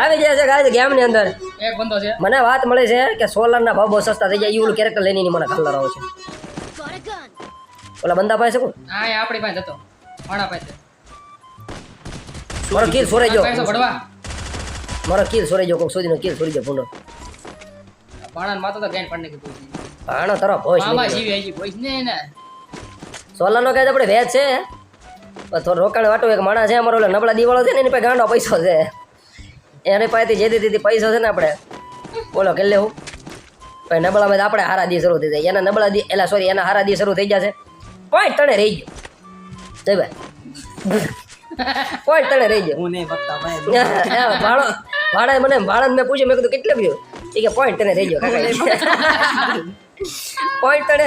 આવી ગયા છે ગાય ગેમની અંદર. એક બંદો છે. મને વાત મળે છે કે સોલારના ભાવ બહુ સસ્તા થઈ ગયા એવું કેરેક્ટર લઈને મને કલર આવે છે. ઓલા બંદા પાસે કોણ? હા એ આપણી પાસે હતો. મારા પાસે. મારો કિલ સોરાઈ જો મારો કિલ સોરાઈ જો કોક સુધીનો કિલ સોરી ગયો ભૂંડો. ભાણા માતો તો ગેન પડને કે આનો તારો ભોજ મામા જીવી આવી કોઈ ને ને સોલાનો કાય આપણે વેચ છે. થોડો રોકાણ વાટો એક માણસ છે અમારો ઓલો નબળા દિવાળો છે ને એની પાસે ગાંડો પૈસો છે. એની પાસેથી જે દીધી પૈસો છે ને આપણે બોલો કે લેવું. પછી નબળામાં તો આપણે હારા દી શરૂ થઈ જાય. એના નબળા દી એટલે સોરી એના હારા દી શરૂ થઈ જશે પોઈન્ટ તણે રહી ગયો. જય ભાઈ. પોઈન્ટ તણે રહી ગયો. હું નહીં બકતા ભાઈ ભાડો ભાડે મને ભાડા મેં પૂછ્યું મેં કીધું કેટલું ગયું એ કે પોઈન્ટ તણે રહી ગયો કાકા. પોઈન્ટ તણે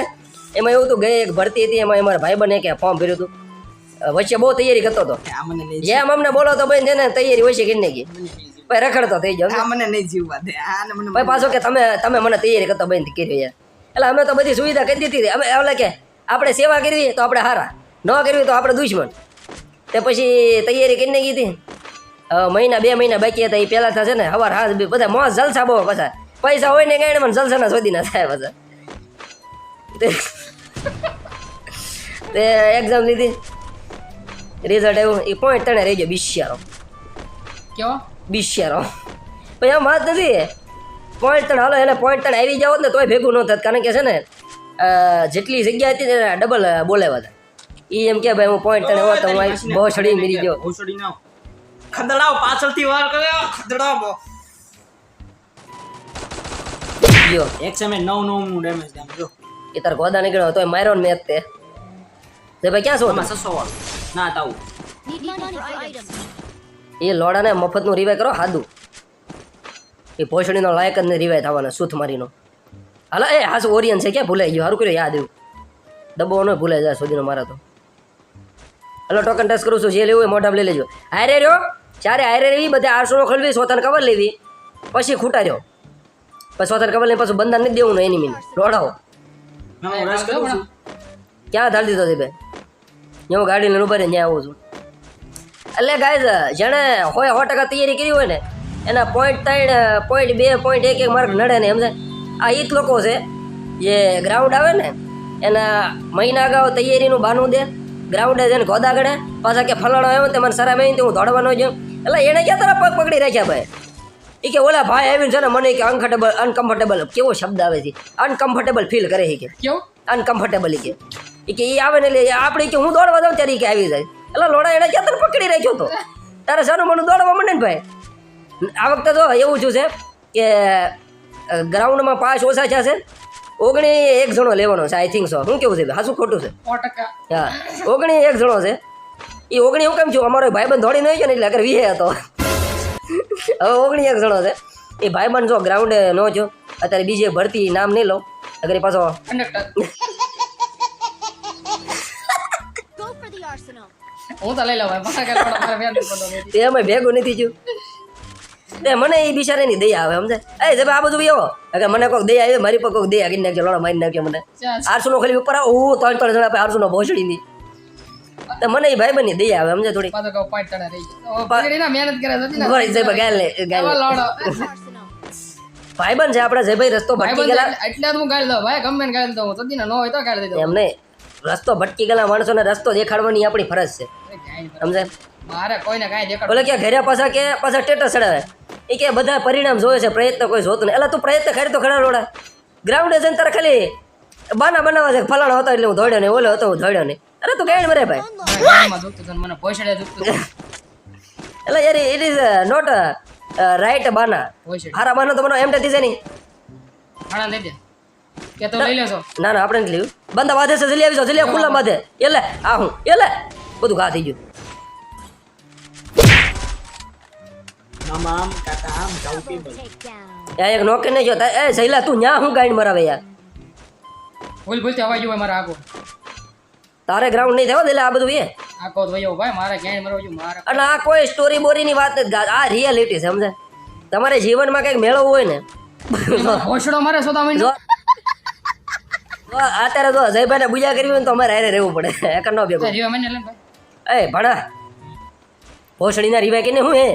એમાં એવું હતું ગઈ એક ભરતી હતી એમાં અમારા ભાઈ બને કે ફોર્મ ભર્યું હતું. વચ્ચે બહુ તૈયારી કરતો હતો. જેમ અમને બોલો તો ભાઈ તેને તૈયારી હોય છે કે નહીં ભાઈ રખડતો થઈ ગયો આ મને નહીં જીવવા દે આને મને ભાઈ પાછો કે તમે તમે મને તૈયારી કરતો બંધ કર્યો યાર એટલે અમે તો બધી સુવિધા કરી દીધી હતી. અમે એટલે કે આપણે સેવા કરવી તો આપણે હારા. ન કરવી તો આપણે દુશ્મન. તે પછી તૈયારી કરીને કીધી મહિના બે મહિના બાકી હતા. એ પહેલાં થશે ને હવાર હાથ બી બધા મોં જલસા બહુ પાછા. પૈસા હોય ને કાંઈ મને જલસાના શોધી ના થાય પાછા. તે- એક્ઝામ લીધી. રિઝલ્ટ આવ્યું. એ પોઈન્ટ તણે રહી ગયો બિશિયારો કેવો? બિસ્યારો પછી આમ વાત નથી. પોઈન્ટ ત્રણ હાલો એને પોઈન્ટ ત્રણ આવી જાવ ને તોય ભેગું ન થત. કારણ કે છે ને જેટલી જગ્યા હતી ને ડબલ બોલાવ્યા હતા. એ એમ કે ભાઈ હું પોઈન્ટ ત્રણ હોત તો હું બહુ છડી મીરી ગયો. ખદડાવ પાછળથી વાર કર્યો ખદડાવ ગયો. એક સમય નવ નવનું ડેમેજ આમ જો. એ તાર ગોદા નીકળ્યો તોય માર્યો ને મેં તે. તે ભાઈ ક્યાં છો સસો વાળું. ના તાવું. એ લોડાને મફતનું રિવાય કરો હાદું. એ ભોસડીનો લાયક જ રિવાય થવાનો સુથ મારીનો. હાલો એ હાસ ઓરિયન છે ક્યાં ભૂલાઈ ગયો? સારું કર્યું યાદ આવ્યું. ડબ્બો ન ભૂલાઈ જાય સુધીનો મારા તો. હલો ટોકન ટેસ્ટ કરું છું જે લેવું હોય મોઢામાં લઈ લેજો. હારે રહ્યો? ચારે હારે રહી બધા આઠસો નો ખલવી સોતાને કવર લેવી. પછી ખૂટા રહ્યો પછી સોતાને કવર લઈને પાછું બંધન નથી દેવું ને. એની મીન લોડાવો ક્યાં ધાડી દીધો છે બે હું ગાડી લઈને ઊભા રહીને ત્યાં આવું છું. એટલે ગાય જેણે હોય સો ટકા તૈયારી કરી હોય ને એના પોઈન્ટ ત્રણ પોઈન્ટ બે પોઈન્ટ એક એક માર્ક નડે ને સમજે આ ઈ જ લોકો છે જે ગ્રાઉન્ડ આવે ને એના મહિના અગાઉ તૈયારીનું બાનું દે ગ્રાઉન્ડે જઈને ગોદા ગળે પાછા કે ફલાણો આવ્યો તે મને સરા મેં હું દોડવાનો જ એટલે એને ક્યાં તારા પગ પકડી રાખ્યા ભાઈ? એ કે ઓલા ભાઈ આવીને છે ને મને કે અનકમ્ફર્ટેબલ અનકમ્ફર્ટેબલ કેવો શબ્દ આવે છે? અનકમ્ફર્ટેબલ ફીલ કરે છે કે. કેવું? અનકમ્ફર્ટેબલ કે. ઈ કે એ આવે ને એટલે આપણે કે હું દોડવા જાઉં ત્યારે કે આવી જાય. એટલે લોડા એને ક્યાં તને પકડી રાખ્યો તો? તારે સાનું મનું દોડવા માંડે ને ભાઈ? આ વખતે તો એવું છું છે કે ગ્રાઉન્ડમાં પાસ ઓછા થયા છે. ઓગણી એક જણો લેવાનો છે આઈ થિંક સો શું કેવું છે હાસું ખોટું છે? હા ઓગણી એક જણો છે. એ ઓગણી હું કેમ છું અમારો ભાઈબંધ દોડી નહીં ગયો ને એટલે અગર વીહે હતો. હવે ઓગણી એક જણો છે. એ ભાઈબંધ જો ગ્રાઉન્ડે ન જો અત્યારે બીજે ભરતી નામ નહીં લો અગર પાછો કંડક્ટર હું તો લઈ લઉં ભાઈ અમે ભેગું. નથી થયું. મને એ બિચારાની દયા આવે સમજાય? એ જબ આ બધું એવો કે મને કોઈક દયા આવે મારી પર કોઈક દયા કરી નાખજો લોડા મારી નાખ્યો મને. આરસુ નો ખાલી ઉપર આવો. ત્રણ ત્રણ જણા આરસુ નો ભોસડી ની. તો મને એ ભાઈ બની દયા આવે સમજે થોડી? મહેનત કરે છે ને. જય ગાલ ગાલ. ભાઈબંધ આપણા રસ્તો ભાઈ ભટકી ગયેલા. એટલે હું ગાળી દઉં ભાઈ ગમે ને દઉં સદીને ન હોય તો ગાળી દઉં એમને રસ્તો ભટકી ગયેલા માણસોને રસ્તો દેખાડવાની આપણી ફરજ છે. સમજે? મારે કોઈને કાંઈ દેખાડ બોલે કે ઘરે પાછા કે પાછા સ્ટેટસ ચડાવે. એ કે બધા પરિણામ જોવે છે પ્રયત્ન કોઈ જોતું નહીં. એટલે તું પ્રયત્ન કરી તો ખરા રોડા. ગ્રાઉન્ડ જઈને તારે ખાલી બાના બનાવવા છે ફલાણો હતો એટલે હું ધોડ્યો નહીં ઓલો હતો હું દોડ્યો નહીં. અરે તું ગાઈડ મરે ભાઈ? ને મને. એટલે યાર ઇટ ઇઝ નોટ રાઈટ બાના. હારા બાના તો મને એમ થતી છે નહીં કે તો લઈ લેશો ના ના આપણે નથી લેવું. બંદા બાંધે છે જલ્દી આવી જાઓ જલ્દી ખુલ્લા બાંધે. એટલે આ હું એટલે બધું ઘા થઈ ગયું. મામામ કાકા આમ પીબલ Take એક નોકે નહીં જો એ જઈલા તું ન્યા હું ગાઈડ મરાવે યાર? ભૂલ ભૂલથી અવાજ હોય મારા આગો. તારે ગ્રાઉન્ડ નહીં થવા એટલે આ બધું એ. આખો વયો ભાઈ મારે ક્યાંય મરવા જો મારે અને આ કોઈ સ્ટોરી બોરીની વાત નથી. આ રિયાલિટી સમજે તમારે જીવનમાં કંઈક મેળવવું હોય ને. હોશડો મારે સોતા મહિનો અત્યારે જો જયભાઈને પૂજા કરવી હોય ને તો અમારે હારે રહેવું પડે. એક નો ભેગું. ને એ ભણા. ભોસડીના રીવાય કે ને હું હે?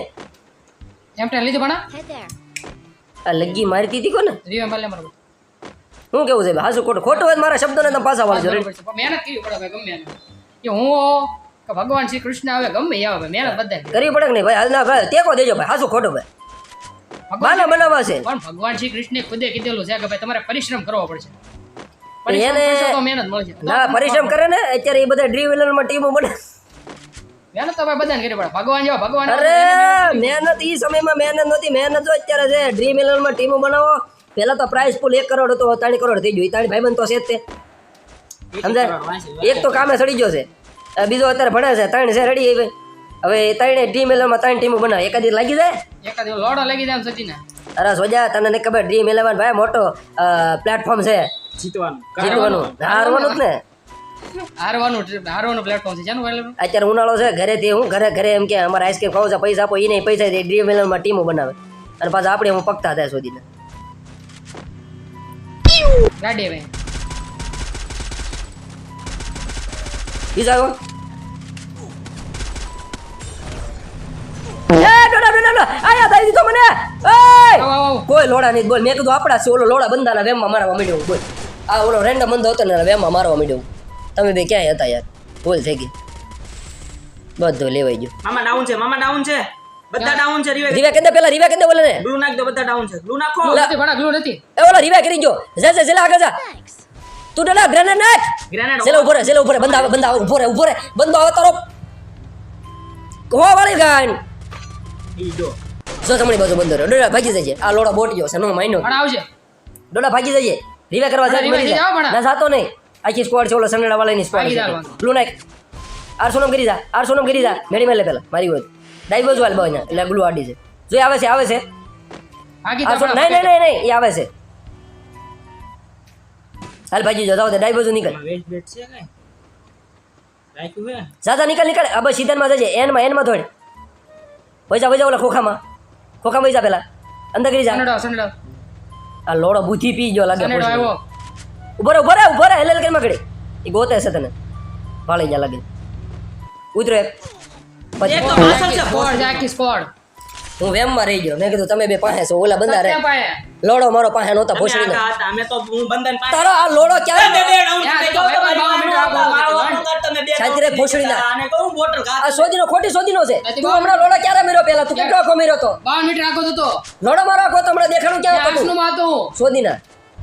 એમ ટેલ લીધું ભણા. આ લગી મારતી દીધી કોને? રીવા મારે મારો હું કેવું છે? હાસુ ખોટું ખોટું હોય તો મારા શબ્દોને તમે પાછા વાળજો મહેનત કરવી પડે ભાઈ ગમે કે હું કે ભગવાન શ્રી કૃષ્ણ આવે ગમે આવે ભાઈ મહેનત બધા કરવી. પડે કે નહીં ભાઈ? હાલના ભાઈ ટેકો દેજો ભાઈ હાસુ ખોટું ભાઈ. ભગવાન બનાવવા છે. પણ ભગવાન શ્રી કૃષ્ણે ખુદે કીધેલું છે કે ભાઈ તમારે પરિશ્રમ કરવો પડશે. એને- પરિશ્રમ ના કરે ને અત્યારે એ બધા ડ્રી વ્હીલરમાં ટીમો બને. મહેનત તો બધાને કરવી પડે. ભગવાન જેવા ભગવાન અરે મહેનત એ સમયમાં મહેનત નહોતી. મહેનત તો અત્યારે છે ડ્રીમ ઇલેવનમાં ટીમો બનાવો. પહેલા તો પ્રાઇસ પુલ એક કરોડ હતો ત્રણ કરોડ થઈ ગયું. ત્રણ તારી ભાઈબંધ તો છે જ તે. સમજાય? એક તો કામે સડી ગયો છે. આ બીજો અત્યારે ભણે છે ત્રણ છે રેડી હવે ત્રણે ડ્રીમ ઇલેવનમાં ત્રણ ટીમો બનાવે. એકાદી લાગી જાય? એકાદી લોડો લાગી જાય સચિને. અરે સોજા તને નહીં ખબર ડ્રીમ ઇલેવન ભાઈ મોટો પ્લેટફોર્મ છે. જીતવાનું. જીતવાનું. હારવાનું જ ને. હારવાનું હારવાનું પ્લેટફોર્મ છે. જાનું અત્યારે ઉનાળો છે ઘરેથી હું ઘરે ઘરે એમ કે અમારે આઈસ્ક્રીમ ખાવું છે પૈસા આપો એ નહીં પૈસા દે ડ્રીમ ઇલેવનમાં ટીમો બનાવે. અને પાછા આપણે હું પકતા થાય શોધીને. ગાડી ભાઈ? બીજા ડોડા આયા દઈ દીધો મને. એય! આવો આવો. આવો. કોઈ લોડા નહીં બોલ. મેં કીધું આપડા છે ઓલો લોડા બંદાના વેમમાં મારવા માંડ્યો બોલ. આ ઓલો રેન્ડમ બંદો હતો ને વેમમાં મારવા માંડ્યો તમે બે ક્યાંય હતા યાર? ભૂલ થઈ ગઈ બધું લેવાઈ ગયું. મામા ડાઉન છે મામા ડાઉન છે. બધા ડાઉન છે રીવે રીવે કેંદે પેલા રીવે કેંદે બોલે ને? ગ્લુ નાખ દો બધા ડાઉન છે. ગ્લુ નાખો. નથી ભણા ગ્લુ નથી. એ ઓલો રીવે કરી જો જા જા જલા આગળ જા. તું ડલા ગ્રેનેડ નાખ. ગ્રેનેડ સેલા ઉપર સેલા ઉપર બંધ આવે બંધ આવે ઊભો રે ઊભો રે બંધ આવે તારો. હો વાળી ગાન ઈ જો જો તમારી બાજુ બંદર ડોડા ભાગી જજે. આ લોડા બોટ ગયો છે નો માઈનો પણ આવજે. ડોડા ભાગી જજે. રીવે કરવા જાય મરી જાય. ના જાતો નહીં. આખી સ્ક્વોડ છે ઓલો સનેડા વાળાની સ્ક્વોડ છે. બ્લુ નાઈક આર સોનમ કરી જા. આર સોનમ કરી જા. મેડી મેલે પેલા. મારી હોય. ડાઈ બાજુ હાલ બાજુ એટલે ગ્લુ આડી છે. જો આવે છે આવે છે. નહીં નહીં નહીં નહીં એ આવે છે. હાલ ભાગી જો જાવ ડાઈ બાજુ નીકળ. વેટ છે કઈ રાખ્યું હે? જાજા નીકળ નીકળ. બસ સીધનમાં જજે. એનમાં એનમાં થોડ વૈજા વૈજા ઓલા ખોખામાં. ખોખામાં વૈજા પેલા. અંદર કરી જા. સનેડો સનેડો આ લોડો બુદ્ધિ પી ગયો લાગે ઊભો ઊભો રે ઊભો રે હેલે હેલે મકડી એ ગોતે છે તને. ભાળી જા લાગે ઉતરે એક. પછી તો પાછળ છે ફોર આખી સ્કોડ હું વેમમાં રહી ગયો. મેં કીધું તમે બે પાસે છો ઓલા બંધા રે લોડો મારો પાસે નહોતા ભોસડી ભોસડીને અમે તો હું બંધન પાસે. તારો આ લોડો ક્યારે બે બે શાંતિ ભોસડી ના. અને કહું બોટલ આ સોદીનો ખોટી સોદીનો છે. તું હમણાં લોડો ક્યારે મેરો પેલા તું કેટલો આખો મેરો તો? બાવન મીટર રાખો તો લોડો મારો આખો તો હમણાં દેખાણું ક્યાં હતું? આસનું માતો સોદીના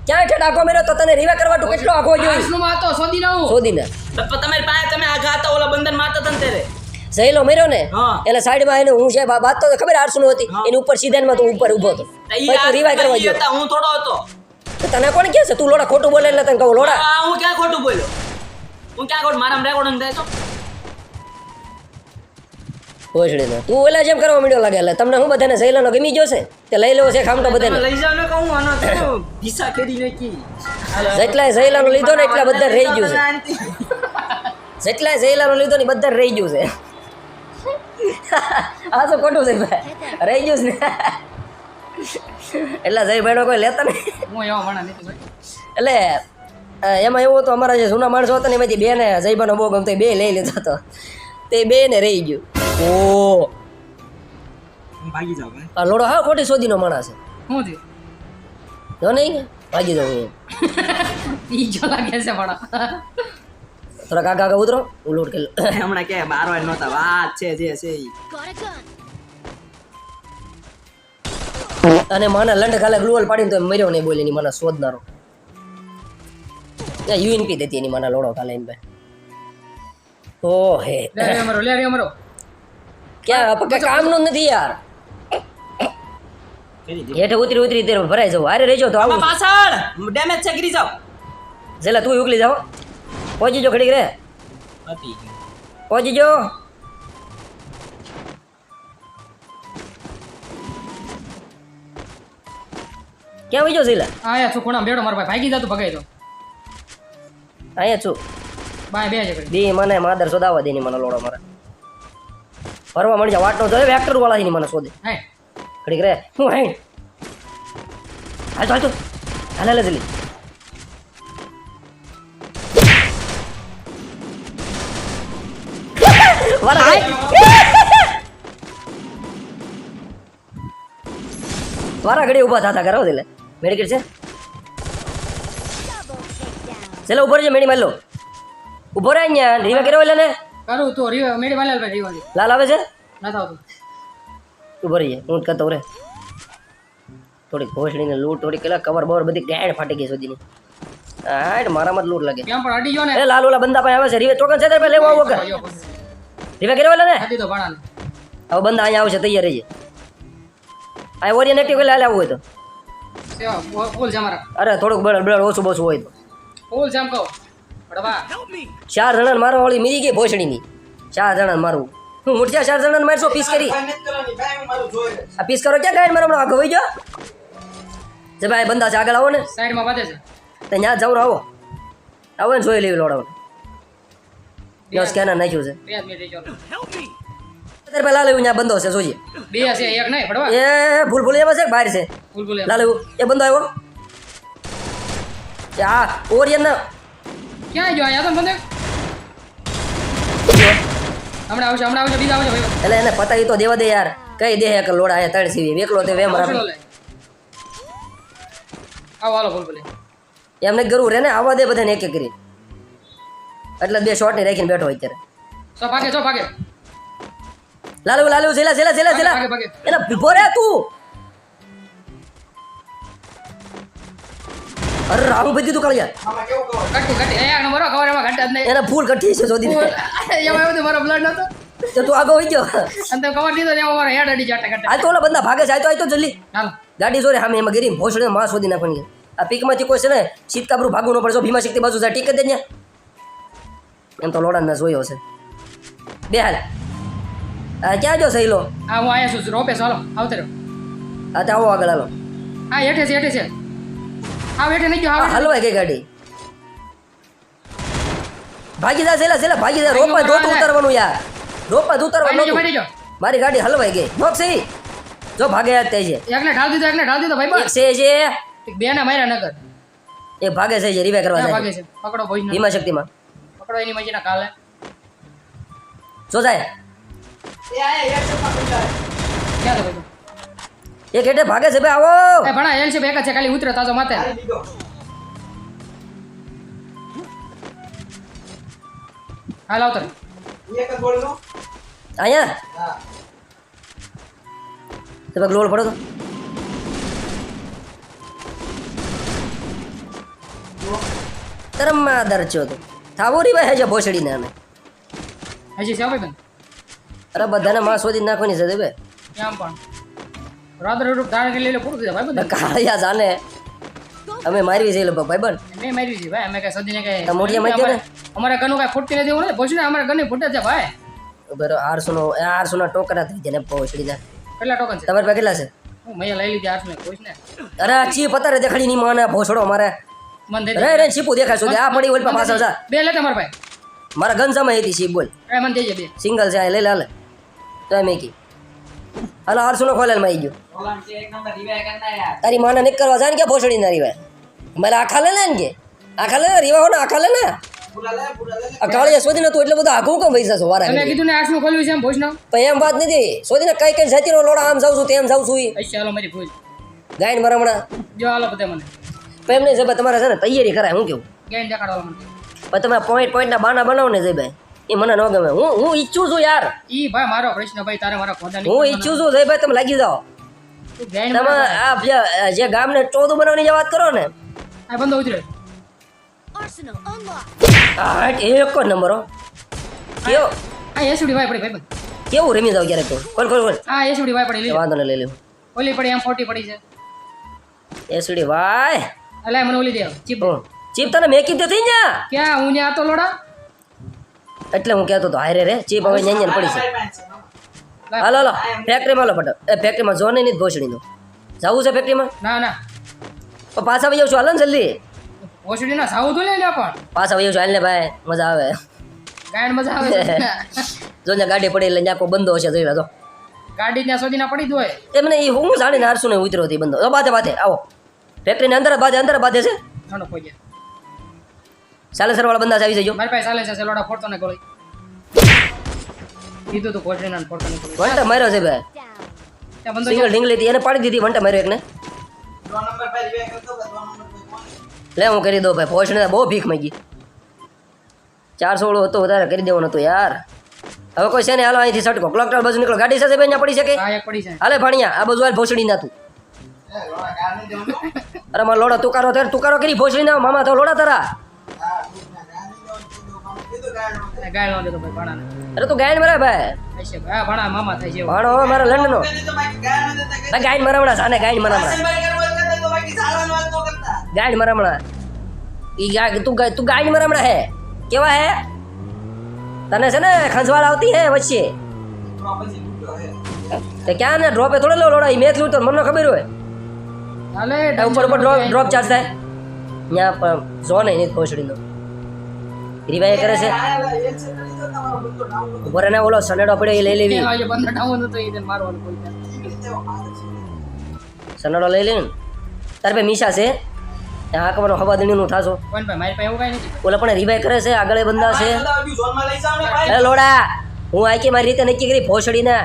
ક્યાં છે ડાકો મેરો તો તને રીવા કરવા તું કેટલો આખો જોઈ આસનું માતો હતો સોદી રહું સોદીના તો તમારી પાસે તમે આ હતા ઓલા બંધન મારતા તને ને સહેલો મેર્યો ને. એટલે સાઈડમાં એને હું છે વાત તો ખબર આરસુ હતી. એની ઉપર સીધામાં તું ઉપર ઊભો હતો. રિવાય કરવા ગયો. હું થોડો હતો. તને કોણ કહે છે? તું લોડા ખોટું બોલે એટલે તને કહું લોડા. હું ક્યાં ખોટું બોલ્યો? હું ક્યાં ખોટું મારા રેકોર્ડિંગ થાય તો? તું ઓલા જેમ કરવા માંડ્યો લાગે એટલે તમને હું બધાને સહેલાનો ગમી ગયો છે? તે લઈ લેવો છે ખામટો બધાને. લઈ જાવ ને કહું આનો તો ભીસા કેરી નાખી. જેટલાય સહેલાનો લીધો ને એટલા બધા રહી ગયું છે. જેટલાય સહેલાનો લીધો ને બધા રહી ગયું છે. આ તો ખોટું છે ભાઈ. રહી ગયું છે. ને એટલે જય ભાઈ કોઈ લેતા નહીં. હું એવા માણસ નથી એટલે એમાં એવું હતું અમારા જે જૂના માણસો હતા ને એમાંથી બે ને જયબાનો બહુ ગમતો બે લઈ લેતો હતો. તે બે ને રહી ગયું. ઓ. ભાગી જાવ આ લોડો હા ખોટી શોધીનો માણસ છે. શું જો નહીં ભાગી જાવ હું ઈ જો લાગે છે માણા થોડા કાકા કાકા ઉતરો. હું લોડ કે. હમણાં કે બાર વાર નહોતા. વાત છે જે છે ઈ. અને મને લંડ ખાલે ગ્લુઅલ પાડીને તો મર્યો નહીં બોલે માના શોધનારો. યુએનપી દેતી એની મને લોડો ખાલે એમ ભાઈ. ઓ હે. લે રે અમારો લે રે અમારો. ક્યાં પક્કા કામનું જ નથી યાર. હેઠે ઉતરી ઉતરી તેર ભરાઈ જાવ હારે રહેજો તો આવું. પાછળ! ડેમેજ છે ગીરી જાવ જેલા તું ઉકલી જાઓ પહોંચી જો ખડીક રે. પહોંચી જો ક્યાં વઈ જો શીલા આયા છું ખૂણા બેડો મારો ભાઈ ભાગી જાતું ભગાઈ તો અહીંયા છું. બાય બે કરી દી મને માદર સોદાવા દેની મને લોડો મારે. ફરવા મળી જા વાટનો જોઈએ વેક્ટર વાળા ની મને સોદે હે. ઘડીક રે. હું હે. હાલ તો હાલ તો. હાલ હાલ જલ્દી વાલા હાય વારા ઘડી ઊભા થતા કરો એટલે મેડિકેટ છે. ચલો ઉપર છે મેડી મારી લો ઊભો રહે અહીંયા રીવા કર્યો એટલે ને. કરું તો રીવા મેડી માલેલ ભાઈ રીવા લાલ આવે છે? ના થાવતું. ઊભો રહીએ હું જ કરતો રે થોડી ભોસડીને લૂંટ થોડી પેલા કવર બવર બધી ગાંડ ફાટી ગઈ સુધીની હાટ મારામાં જ લૂટ લાગે. કેમ પણ અડી ગયો ને? એ લાલ ઓલા બંદા પાસે આવે છે રીવે ચોકન છે લેવા આવો કે. રીવે કર્યો ને? હતી તો ભાણાને. હવે બંદા અહીંયા આવશે તૈયાર રહીએ આ ઓરિયન એક્ટિવ એટલે હાલે આવવું હોય તો. સેવા ફૂલ જામ અરે થોડુંક બળ બળ ઓછું બોછું હોય તો. ફૂલ જામ કહો. બડવા ચાર જણાને મારવા વાળી મીરી ગઈ ભોસડીની. ચાર જણાને મારવું. હું મૂર્છા ચાર જણાને મારશો પીસ કરી. આ પીસ કરો ક્યાં ગાય મારો હમણાં આગળ વહી જાઓ જે ભાઈ બંદા છે આગળ આવો ને. સાઈડમાં બાંધે છે. તો ત્યાં જાવ આવો આવો. ને જોઈ લેવી લોડાવું જો સ્કેનર નાખ્યું છે. અત્યારે પહેલા લેવું ત્યાં બંધો છે જોઈએ બે છે એક નહીં પડવા એ ભૂલ ભૂલ એમાં છે બહાર છે? ફૂલ ફૂલ એમ. એ બંધો આવ્યો? આ ઓરિયન ક્યાં ગયો? આયા તો બંધો હમણાં આવશે હમણાં આવશે બીજા આવશે ભાઈ એટલે એને પતાવી તો દેવા દે યાર. કઈ દે એક લોડા એ ત્રણ સીવી. એકલો તે વેમ રાખે. આવો હાલો એમને ગરુ રે ને આવવા દે બધાને એક એક કરી. એટલે બે શોર્ટની રાખીને બેઠો અત્યારે. સો ભાગે સો ભાગે. લાલુ લાલુ છેલા છેલા છેલા છેલા એના ભીભો રે તું. અરે રાહુલ ભાઈ તું કાળિયા આમાં કેવું કહો? કટ્ટુ કટ્ટી એ આનો મારો ખબર એમાં ઘંટા જ નહીં. એને ફૂલ કઠી છે જોદી. એમાં એવું મારો બ્લડ નતો. તો તું આગો વહી ગયો. અને તો કવર દીધો એમાં મારો હેડ અડી જાટે ઘંટા. આ તો ઓલા બંદા ભાગે છે આ તો આ તો જલ્દી. હાલો. ગાડી જોરે સામે એમાં ગીરી ભોસડે માં શોધી નાખવાની. આ પીકમાંથી કોઈ છે ને શીતકાબરું ભાગવું ન પડે જો ભીમા શક્તિ બાજુ જાય ટીક દે ન્યા. એમ તો લોડા મેં જોયો છે. બે હાલ ક્યાં જો સહેલો હા હું આયા છું રોપે ચાલો આવતે રહ્યો હા તો આવો આગળ હાલો. હા હેઠે છે હેઠે છે. હા હેઠે નહીં ગયો હાલો ગઈ ગાડી. ભાગી જા સેલા સેલા ભાગી જા રોપા ધોતું ઉતરવાનું યાર. રોપા ભાઈ ઉતારવાનું ભાઈ. મારી ગાડી હલવાઈ ગઈ. નોક સહી જો ભાગે થાય છે. એકને ઢાળ દીધો એકને ઢાળ દીધો ભાઈ એક છે છે બે ને માર્યા નગર. એ ભાગે છે જે રીવે કરવા જાય. ભાગે છે. પકડો ભોજ ભીમા શક્તિમાં. પકડો એની મજીના કાલે. જો જાય. એક હેઠે ભાગે છે ભાઈ આવો. એ ભણા એલ છે બે છે ખાલી ઉતરે તાજો માથે. હાલ આવતો? અહીંયા? હા. તો ભાઈ લોડ પડો તો તરમમાં દરચો તો. થાવો રી ભાઈ હજે ભોસડીને અમે. હજી છે ભાઈ અરે બધાને માં શોધી નાખવાની છે બે કેમ પણ. રાત્રે રૂપ ધારણ કરી લેલે પૂરું થઈ ભાઈ બધા? કાળિયા જાને. અમે મારવી છે લગભગ ભાઈ બન મેં મારી છે ભાઈ અમે કઈ સદીને કઈ મારી દો ને. અમારા ઘરનું કઈ ફૂટતી નથી એવું ભોજન અમારા કને ફૂટે છે ભાઈ. બરો 800 નો 800 ના ટોકરા થઈ જાય ને ભોસડીના. કેટલા ટોકન છે? તમારે પાસે કેટલા છે? હું મૈયા લઈ લીધી 800 ને કોઈ ને અરે આ ચીપ અત્યારે દેખાડી ની માને ભોસડો મારે મન રે રે શીપુ દેખાય સુધી આ પડી ઓલ પાછળ જા બે લે મારા ભાઈ. મારા ગન સમય હતી શીપ બોલ. એ મન દેજે જાય બે. સિંગલ છે આ લઈ લે હાલે. તો એમ કી હાલો આરસો સુનો ખોલેલમાં આવી ગયો. રોલાન્ડ છે એક નંબર રિવાય કરતા યાર. તારી માને નિક કરવા જાય ને કે ભોસડી ના રીવાય? મારે આખા લે ને કે. આખા લે રીવા હો ને આખા લે ને. પૂરા લે, પૂરા લે લે. આ કાળિયા શોધી નતું એટલે બધું આઘું કેમ વૈસા છો વારા તમે કીધું ને આઠનું ખોલ્યું છે એમ ભોજન? પણ એમ વાત નથી. શોધીને કઈ કઈ જતી નો લોડા આમ જાઉં છું તેમ જાઉં છું ઈ. મારી ભોજ. ગાયન મારા જો હાલો બધા મને. પણ એમ નહીં સાહેબ તમારે છે ને તૈયારી કરાય હું કેવું? પણ તમે પોઈન્ટ પોઈન્ટના બાના બનાવો ને જયભાઈ એ મને ન ગમે. હું હું ઈચ્છું છું યાર. ઈ ભાઈ મારો કૃષ્ણ ભાઈ તારે મારા ખોદા હું ઈચ્છું છું જયભાઈ તમે લાગી જાઓ. તમે આ જે- ગામને ચોદું બનાવવાની જે વાત કરો ને. આ બંધો ઉતરે. આ એક જ નંબર હો. કેવો? આ એસુડી ભાઈ પડી ભાઈ કેવું રમી જાવ ક્યારેક તું? કોલ કોલ કોલ આ એસુડી ભાઈ પડી લે. વાંધો નહીં લઈ લે. ઓલી પડી એમ ફોર્ટી પડી છે. એસડી વાય. એટલે મને ઓલી દે ચીપ. ચીપ તને મેકી દે થઈ જા. ક્યાં? હું ને આ તો લોડા. એટલે હું કહેતો તો હારે રે ચીપ હવે ન્યાન્યાને પડી છે. હાલો હાલો ફેક્ટરીમાં હાલો ફટો. એ ફેક્ટરીમાં જો નહીં ભોસડીનું જવું છે ફેક્ટરીમાં ના ના. તો પાછા વહી જાઉં છું હાલો ને જલ્દી. ભોસડી ના સાવું તો લઈ લે પણ. પાછા વહી જાઉં છું હાલ ને ભાઈ મજા આવે. ગાયન મજા આવે જો ને ગાડી પડી એટલે આખો બંધો હશે જોઈ લો ગાડી ત્યાં સુધી ના પડી દોય હોય. એમને એ હું જાણીને હારશું ને ઉતરો હતી બંધો તો બાતે બાધે આવો. ફેક્ટરીની અંદર બાજે અંદર બાજે છે? કોઈ ગયા. સાલેસર વાળા બંદા આવી જજો. મારી પાસે ચાલે છે લોડા ફોડતો ને ગોળી. કીધું તો કોટરી ના ફોડતો ને ગોળી. વંટા માર્યો છે બંધો સિંગલ ઢીંગલી હતી એને પાડી દીધી વંટા માર્યો એકને. લે હું કરી દઉં ભાઈ પહોંચને બહુ ભીખ માંગી. ચાર સોળો હતો વધારે કરી દેવાનું હતો યાર. હવે કોઈ છે ને હાલો અહીંથી સટકો. ક્લોક ટાવર બાજુ નીકળો. ગાડી સાથે ભાઈ પડી શકે? પડી હાલે ભાણિયા આ બધું હાલ ભોસડી ના અરે મારો લોડા તુકારો થયો તુકારો કરી ભોસડી ના મામા તો લોડા તારા. અરે તું ગાયન મરા ભાઈ. ભાણા મારા લંડનો. ન દેતા કે ના ગાયન મરામણા સાને ગાયન મરામણા. ભાષણ બારી કરવા કરતા તો બાકી સારાની વાત ન કરતા. ગાયન મરામણા. ઈ ગાય તું ગાય તું ગાયન મરામણા હે. કેવા હે? તને છે ને ખંજવાળ આવતી હે વચ્ચે. તો પછી લૂટ્યો હે. તે ક્યાં ને ડ્રોપે થોડો લો લોડા ઈ મેચ લૂટો મને ખબર હોય. ઉપર ઉપર ડ્રોપ ડ્રોપ ચાર્જ થાય. ત્યાં પણ ઝોન નહીં કોસડીનો રીવાય કરે છે. ઉપર એને ઓલો સનેડો પડ્યો એ લઈ લેવી. એ સનેડો લઈ લેવી તાર ભાઈ મીશા છે. હા હાકવાનો હવા દણીનું થાશો. કોણ ભાઈ મારી પાસે એવું કાંઈ નથી. ઓલા પણ રીવાય કરે છે આગળ બંદા છે. અરે લોડા હું આખી મારી રીતે નક્કી કરી ભોસડીને.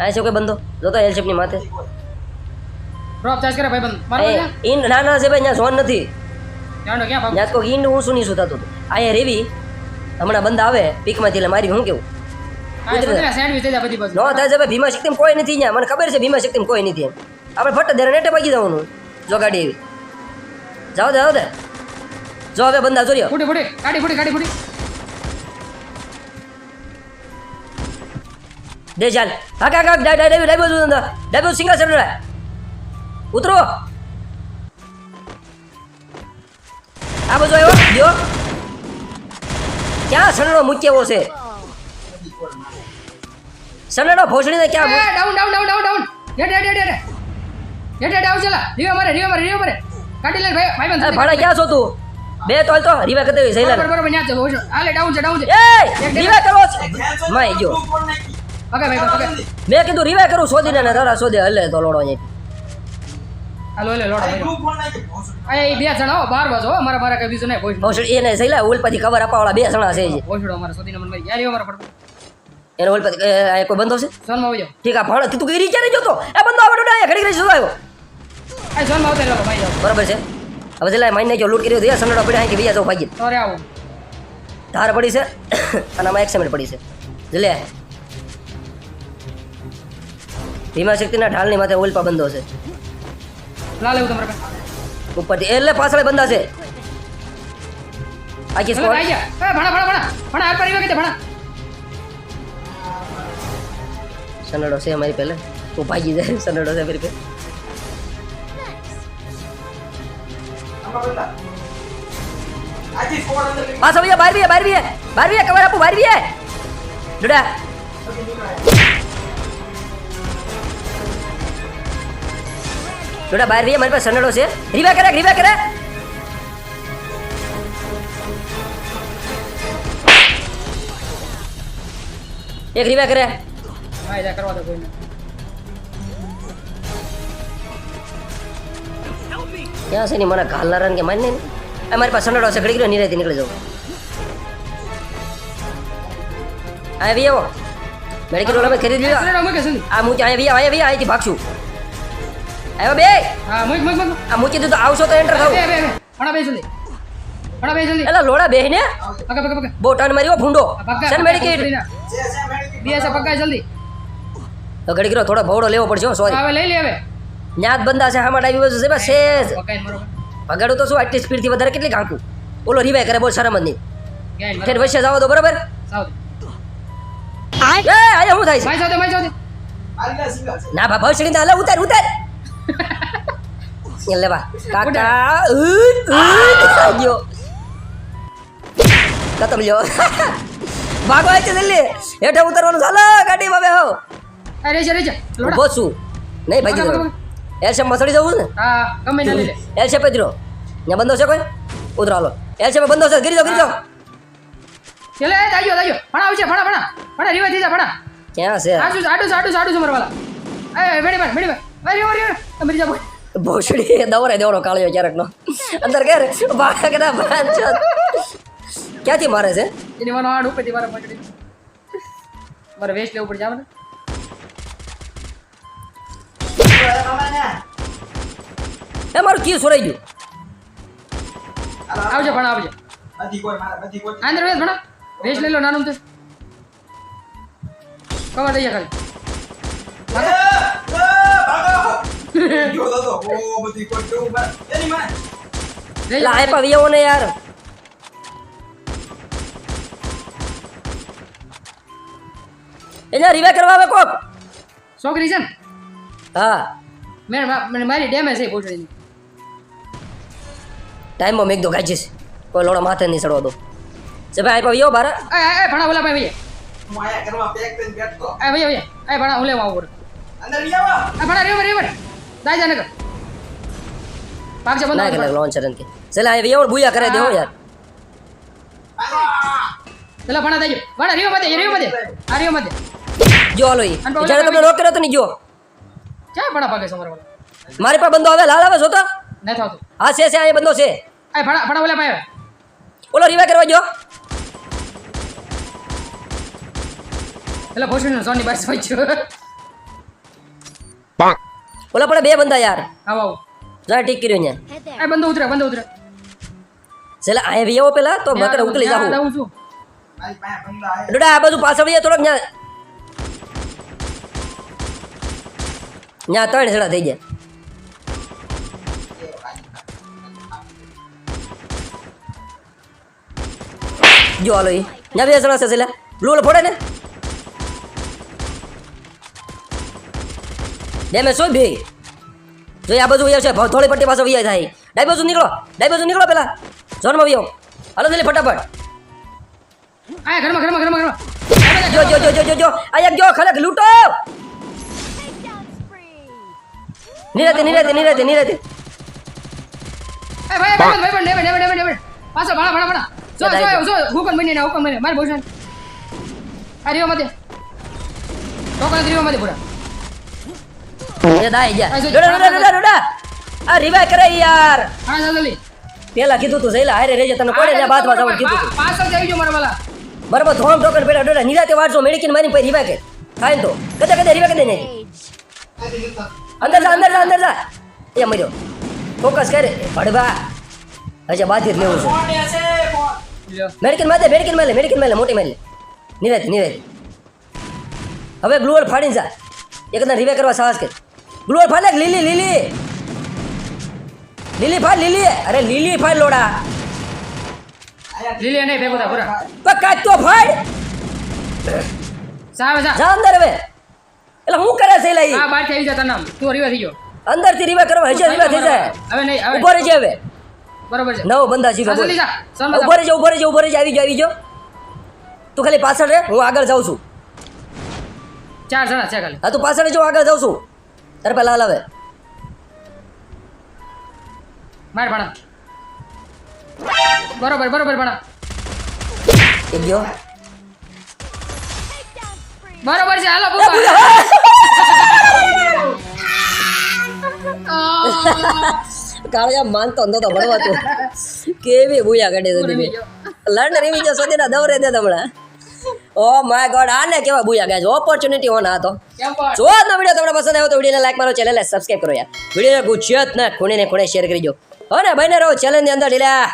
આ છે કોઈ બંધો જોતો એલ શેપની માથે. ડ્રોપ ચાર્જ કરે ભાઈ બંધ મારો ઇન ના ના છે ભાઈ ત્યાં ઝોન નથી જાણો ક્યાં ત્યાં તો ઈંડ હું સુની થતું હતું અહીંયા રેવી હમણાં બંધ આવે પીકમાંથી એટલે મારી હું કેવું નો થાય છે ભીમા શક્તિમાં કોઈ નથી મને ખબર છે ભીમા શક્તિમાં કોઈ નથી આપણે ફટ દેરે નેટે ભાગી જવાનું જો ગાડી એવી જાઓ દે જાઓ દે જો હવે બંદા જોર્યો ફૂટી ફૂટી ગાડી ફૂટી ગાડી ફૂટી દે ચાલ હા ડાઈ ડાઈ ડાઈ ઉતરો. આ બાજુ આવ્યો? ગયો ક્યાં સનડો મૂક્યો છે? સનડો ભોસડીને ક્યાં down down down down down head head head head head head આવ ચલા રીવા મારે રીવે મારે રીવે મારે. કાઢી લે ભાઈ ભાઈ બંધ ભાડા ક્યાં છો તું? બે તો હાલ તો રીવા કરતે સહી બરોબર બરોબર ન્યા છે આલે ડાઉન છે ડાઉન છે. એ રીવા કરો છે. માય જો પકડ ભાઈ ઓકે. મેં કીધું રીવા કરું શોધીને ને તારા સોદે હલે તો લોડો અહીંયા હાલો લે લોડો એ બે જણા હો બાર બાજુ મારા કઈ બીજું નહીં ભોસડો એને સહી ઉલ પછી ખબર અપાવાળા બે જણા છે. ભોસડો મારા સોદીનો મન ભાઈ યાર રીવા ફટકો એને ઉલ પછી કોઈ બંધો છે? સોનમાં આવી જાઓ ઠીક આ તું કઈ રીતે નહીં જોતો. એ બંધો આવડો ડાય ઘડી ઘડી જોતો આ સોનમાં આવતા લોકો ભાઈ જાઓ બરાબર છે. હવે છેલ્લા માઈને જો લૂટ કર્યો તો સનડો પડ્યા કે તો ભાગી તોરે આવું. ધાર પડી છે અને આમાં એક્સેમેન્ટ પડી છે. જલે ભીમા શક્તિના ઢાલની માથે ઓલપા બંધો છે. લા લેવું તમારે પાસે ઉપરથી એટલે પાછળ બંધા છે આખી ચલો સ્કોર ભાઈ ગયા એ ભણા ભણા ભણા ભણા હાથ પર રીવા કીધે ભણા સનડો છે અમારી પહેલે તું ભાગી જાય સનડો છે મારી પહેલે આમાં બધા આજી સ્કોર અંદર લઈ પાછો ભૈયા બાર બી બાર બી બાર બી કવર આપું બાર બી બહાર રહીએ મારી પાસે સનડો છે. રીવા કરે રીવા કરે. એક રીવા કરે. ભાઈ જા કરવા દો કોઈને. ક્યાં છે ને મને ઘાલના રન કે મારી નહીં આ મારી પાસે સનડો છે ઘડી ગયો નિરાયથી નીકળી જાઉં. આવી આવો મેડિકલ ઓલા ખરીદી સંધી આ મૂકી અહીંયા આવી અહીંયા આવી અહીંથી ભાગશું. આવ્યો બે. હા મૂક મૂક મૂક. આ મૂકી દીધું તો આવશો તો એન્ટર થાવ. બે બે જલ્દી. ભણા બે જલ્દી. એલા લોડા બે ને પગ પગ. પકડ બહુ ટર્ન માર્યો ભૂંડો સન મેડિકેટ. બે છે પકડ જલ્દી. તો ઘડી ગયો થોડો ભવડો લેવો પડશે સોરી હવે લઈ લે હવે. ન્યાત બંદા છે હામાં ડાબી બાજુ છે બસ સેજ પકાઈને તો શું આટલી સ્પીડથી વધારે કેટલી કાંકું ઓલો રિવાય કરે બોલ શરમ જ નહીં. ફેર વચ્ચે જાવ તો બરાબર? એ આયા હું થાય છે? ના બાબા ભસડી ના ઉતાર ઉતાર. એ લેવા કાકા ઉત, ઉત, ગયો ખતમ લ્યો ભાગો છે જલ્દી હેઠે ઉતરવાનું ચાલો ગાડી બાબે હો આ રેજે રેજે લોડા ઊભો છું નહીં ભાગી પકડ, જવાનું એલ શેપ મસળી જવું ને હા ગમે ના લે એલ શેપ જ રહ્યો ત્યાં બંધો છે કોઈ ઉતરો હાલો એલ શેપ બંધો છે ગીરી જાઓ ગીરી જાઓ ચલે દાઈયો દાઈયો ભણા આવશે ભણા ભણા ભણા રીવા જા ભણા ક્યાં છે આડું આડું આડું આડું છે મારા વાલા એ મેડી બાર મેડી ભોસડી દવરે દેવાનો કાળિયો ક્યારેક નો અંદર ઘેર બાળા કદા ભાંચ ક્યાંથી મારે છે એને મને આડ ઉપરથી મારા પકડી મારે વેસ્ટ લેવું પડે જાવ ને એ મારું કી સુરાઈ ગયું આવજો ભણા આવજો બધી કોઈ મારા બધી કોઈ આંદર વેસ ભણા વેસ લઈ લો નાનું તે કવર દઈએ ખાલી એ, એ, ભાગો ગયો તો તો. ઓ બધી કોઈ કેવું બા એની માં લઈ એટલે લો આયપા વિયાવો ને યાર એટલે રીવે કરવા આવે કોક? છોકરી છે ને? હા. મેં મને મારી ડેમેજ છે પોચડીની ટાઈમમાં મેં એકદો ગાજીશ કોઈ લોડો માથે નહીં ચડવા દો. છે ભાઈ આયપા વિયાવો બારા. એ એ ભણા બોલા ભાઈ ભૈયા હું આયા ઘરમાં પેક થઈને બેઠતો એ ભૈયા ભૈયા એ ભણા હું લેવા આવું ના ચલે આ કરે દેવો યાર. પેલા ભણા દેજો ભણા રેવ મતે રેવ મતે. આ રેવ મતે. જો હાલો ઈ. જ્યારે તમે રોક કર્યો તો ની જો ક્યાં ભણા પાકે છે મારી પાસે બંદો આવે લાલ આવે છો તો નથી હા છે છે આ બંદો છે. આ ભણા ભણા ઓલા ભાઈ ઓલો રીવે કરવા જો પેલા ભોસડી સોની બાઈ સોચ્યો ઓલા પડે બે બંદા યાર. આવો આવો. જા ઠીક કર્યો ને. એ બંધ ઉતરે બંદો ઉતરે. ચલે આ વિયાવો પેલા તો બકરે ઉકલી જાવું છું. બંદા આયા ડોડા આ બાજુ પાછળ વળીએ થોડોક ન્યા. ન્યા ત્રણ છેડા થઈ જાય જો હાલો ઈ. ન્યા બે છેડા છે છેલ્લા. બ્લુ ફોડે ને? ડેમેજ શું બે જો આ બાજુ છે ભાવ થોડી પટ્ટી પાસે વૈયા થાય ડાઈ બાજુ નીકળો ડાઈ બાજુ નીકળો પેલા. ઝોનમાં વૈયો. હાલો જલ્દી ફટાફટ. આયા ઘરમાં ઘરમાં ઘરમાં ઘરમાં. જો જો જો જો જો આયા ગયો ખલક લૂંટો. નિરાતે નિરાતે નિરાતે નિરાતે. એ ભાઈ ભાઈ ભાઈ ભાઈ નેવે નેવે નેવે પાછો ભાડા ભાડા ભાડા. જો જો જો હુકમ બની ને હુકમ બની. મારે ભોસન આ રીવા મતે ટોકન રીવા મતે પૂરા. એ દાઈ જા જો- ડોડા ડોડા ડોડા આ રિવાય કરે યાર. હા જલ્દી. પેલા કીધું તું સહેલા હારે રેજે તને કોડે ને બાદમાં કીધું તું? પાછળ જ આવી ગયો મારા વાલા. બરાબર થોમ ટોકન પેલા ડોડા નિરાતે વાળજો મેડિકિન મારી પછી રિવાય કે થાય તો. કદા કદા રિવાય કદે નહીં અંદર જા અંદર જા અંદર જા. એ મર્યો. ફોકસ કરે. ભડવા હજે બાધી જ લેવું છે. કોણ છે? કોણ? લ્યો મેડિકિન મારે મેડિકિન મારે મેડિકિન મારે મોટી મેલે નિરાતે નિરાતે. હવે ગ્લુઅલ ફાડીને જા. એકદમ રિવાય કરવા સાહસ કર. ગ્લુઅર ફાડે કે લીલી લીલી? લીલી ફાડ લીલી? અરે લીલી ફાડ લોડા. લીલી નહીં ભેગો થા પૂરા. તો કાચ ફાડ. સાવે સા જા. અંદર હવે. એટલે હું કરે છે લઈ હા બારથી જા તને તું રીવા થઈ ગયો અંદરથી રીવા કરવા હજે રીવા થઈ જાય. હવે નહીં હવે ઉપર જ હવે. બરોબર છે. નવો બંદા શીખો લઈ જા રહેજે ઊભો રહેજે ઊભો આવી જો આવી જો તું ખાલી પાછળ રે હું આગળ જાઉં છું. ચાર જણા છે ખાલી. હા તું પાછળ જો આગળ જાઉં છું. તારે પહેલા હલાવે માર ભણા બરોબર બરોબર ભણા એક જો Takedown spree. બરોબર છે હાલો એ બુબા ભૂલા! કાળિયા માનતો નતો ભણવા તું કેવી ભૂયા કાઢે તું છે રમી તમે ગયો. લર્ન રીવી જો સદીના દવરે દે હમણાં ઓ માય ગોડ આને કેવા બુયા ગાય ઓપોર્ચ્યુનિટી ઓન હતો. જો આજનો વીડિયો તમને પસંદ આવ્યો તો વિડીયોને લાઈક મારો ચેનલને સબસ્ક્રાઈબ કરો યાર. વિડીયોને ગુજરાતના ખૂણે ને ખૂણે શેર કરી દો. હો ને બને રહો ચેનલની અંદર ઢીલા.